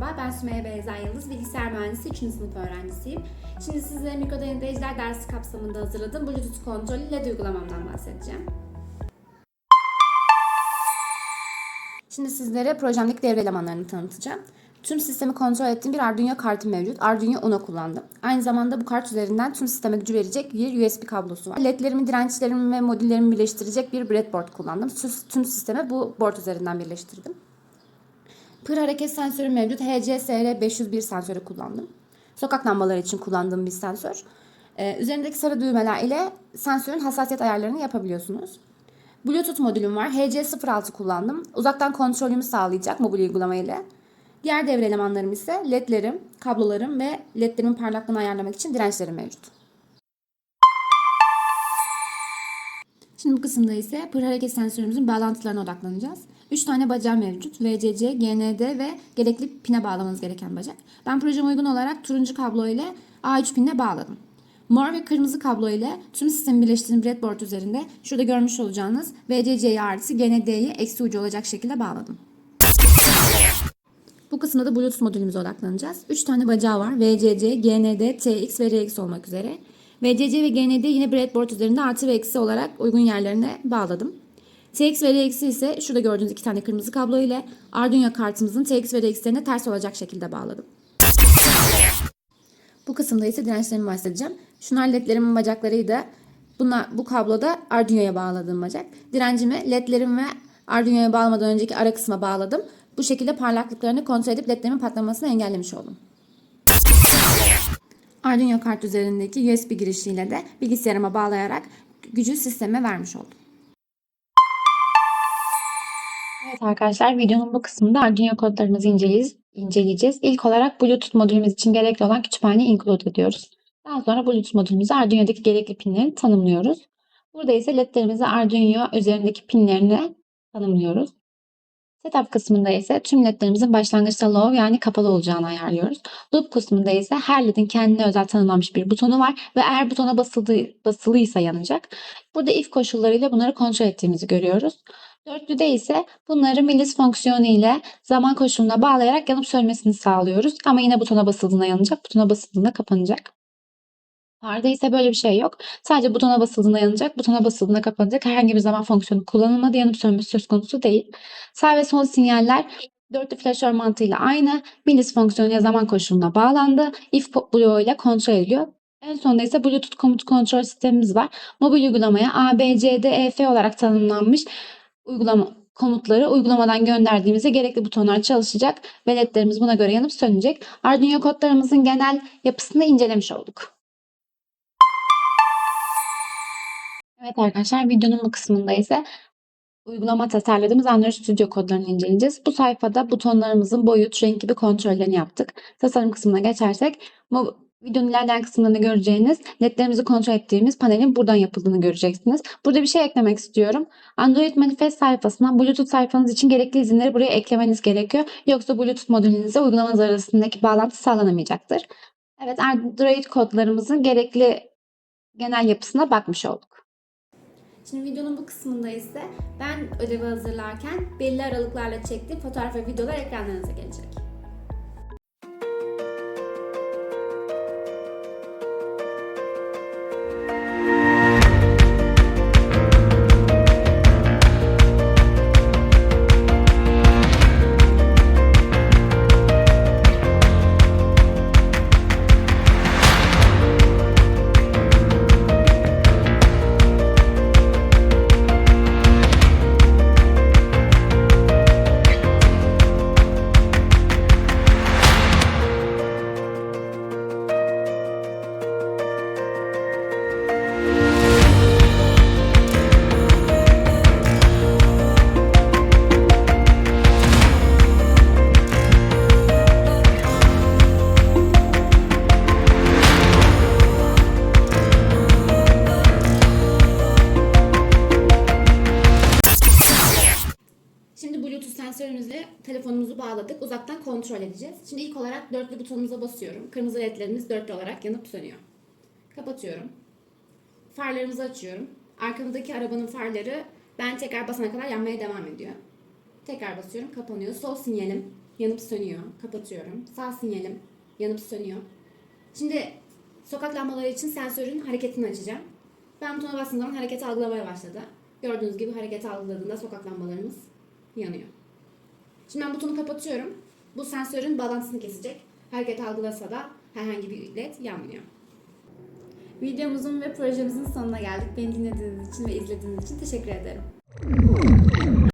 merhaba. Ben Sümeyye Beyza Yıldız, bilgisayar mühendisi 3. sınıf öğrencisiyim. Şimdi sizlere mikrodalga dersi kapsamında hazırladığım Bluetooth kontrolü LED uygulamamdan bahsedeceğim. Şimdi sizlere projemdeki devre elemanlarını tanıtacağım. Tüm sistemi kontrol ettiğim bir Arduino kartım mevcut. Arduino Uno kullandım. Aynı zamanda bu kart üzerinden tüm sisteme gücü verecek bir USB kablosu var. LED'lerimi, dirençlerimi ve modüllerimi birleştirecek bir breadboard kullandım. Tüm sistemi bu board üzerinden birleştirdim. Pır hareket sensörü mevcut. HCSR 501 sensörü kullandım. Sokak lambaları için kullandığım bir sensör. Ee, üzerindeki sarı düğmeler ile sensörün hassasiyet ayarlarını yapabiliyorsunuz. Bluetooth modülüm var. HC06 kullandım. Uzaktan kontrolümü sağlayacak mobil uygulama ile. Diğer devre elemanlarım ise ledlerim, kablolarım ve ledlerimin parlaklığını ayarlamak için dirençlerim mevcut. Şimdi bu kısımda ise pır hareket sensörümüzün bağlantılarına odaklanacağız. 3 tane bacağı mevcut. VCC, GND ve gerekli pine bağlamanız gereken bacak. Ben projeme uygun olarak turuncu kablo ile A3 pinine bağladım. Mor ve kırmızı kablo ile tüm sistemi birleştirdiğim breadboard üzerinde şurada görmüş olacağınız VCC'yi artı GND'yi eksi ucu olacak şekilde bağladım. Bu kısımda da Bluetooth modülümüze odaklanacağız. 3 tane bacağı var. VCC, GND, TX ve RX olmak üzere. VCC ve GND yine breadboard üzerinde artı ve eksi olarak uygun yerlerine bağladım. TX ve RX'i ise şurada gördüğünüz iki tane kırmızı kablo ile Arduino kartımızın TX ve RX'lerine ters olacak şekilde bağladım. Bu kısımda ise dirençlerimi bahsedeceğim. Şunlar ledlerimin bacaklarıydı. Bunlar, bu kabloda Arduino'ya bağladığım bacak. Direncimi ledlerim ve Arduino'ya bağlamadan önceki ara kısma bağladım. Bu şekilde parlaklıklarını kontrol edip ledlerimin patlamasını engellemiş oldum. Arduino kart üzerindeki USB girişiyle de bilgisayarıma bağlayarak gücü sisteme vermiş oldum. Evet arkadaşlar videonun bu kısmında Arduino kodlarımızı inceleyeceğiz. inceleyeceğiz. İlk olarak Bluetooth modülümüz için gerekli olan kütüphaneyi include ediyoruz. Daha sonra Bluetooth modülümüze Arduino'daki gerekli pinleri tanımlıyoruz. Burada ise ledlerimizi Arduino üzerindeki pinlerini tanımlıyoruz. Setup kısmında ise tüm ledlerimizin başlangıçta low yani kapalı olacağını ayarlıyoruz. Loop kısmında ise her ledin kendine özel tanımlanmış bir butonu var ve eğer butona basıldı, basılıysa yanacak. Burada if koşullarıyla bunları kontrol ettiğimizi görüyoruz. Dörtlüde ise bunları milis fonksiyonu ile zaman koşuluna bağlayarak yanıp sönmesini sağlıyoruz. Ama yine butona basıldığında yanacak, butona basıldığında kapanacak. Parda ise böyle bir şey yok. Sadece butona basıldığında yanacak, butona basıldığında kapanacak. Herhangi bir zaman fonksiyonu kullanılmadı, yanıp sönmesi söz konusu değil. Sağ ve sol sinyaller dörtlü flaşör mantığıyla aynı. Milis fonksiyonu zaman koşuluna bağlandı. If bloğu ile kontrol ediliyor. En sonunda ise Bluetooth komut kontrol sistemimiz var. Mobil uygulamaya A, B, C, D, E, F olarak tanımlanmış uygulama komutları uygulamadan gönderdiğimizde gerekli butonlar çalışacak ve ledlerimiz buna göre yanıp sönecek. Arduino kodlarımızın genel yapısını incelemiş olduk. Evet arkadaşlar videonun bu kısmında ise uygulama tasarladığımız Android Studio kodlarını inceleyeceğiz. Bu sayfada butonlarımızın boyut, renk gibi kontrollerini yaptık. Tasarım kısmına geçersek videonun ilerleyen kısımlarında göreceğiniz ledlerimizi kontrol ettiğimiz panelin buradan yapıldığını göreceksiniz. Burada bir şey eklemek istiyorum. Android Manifest sayfasına Bluetooth sayfanız için gerekli izinleri buraya eklemeniz gerekiyor. Yoksa Bluetooth modülünüze uygulamanız arasındaki bağlantı sağlanamayacaktır. Evet Android kodlarımızın gerekli genel yapısına bakmış olduk. Şimdi videonun bu kısmında ise ben ödevi hazırlarken belli aralıklarla çektiğim fotoğraf ve videolar ekranlarınıza gelecek. Bağladık. Uzaktan kontrol edeceğiz. Şimdi ilk olarak dörtlü butonumuza basıyorum. Kırmızı ledlerimiz dörtlü olarak yanıp sönüyor. Kapatıyorum. Farlarımızı açıyorum. Arkamdaki arabanın farları ben tekrar basana kadar yanmaya devam ediyor. Tekrar basıyorum. Kapanıyor. Sol sinyalim yanıp sönüyor. Kapatıyorum. Sağ sinyalim yanıp sönüyor. Şimdi sokak lambaları için sensörün hareketini açacağım. Ben butona bastığım zaman hareketi algılamaya başladı. Gördüğünüz gibi hareketi algıladığında sokak lambalarımız yanıyor. Şimdi ben butonu kapatıyorum. Bu sensörün bağlantısını kesecek. Hareketi algılasa da herhangi bir led yanmıyor. Videomuzun ve projemizin sonuna geldik. Beni dinlediğiniz için ve izlediğiniz için teşekkür ederim.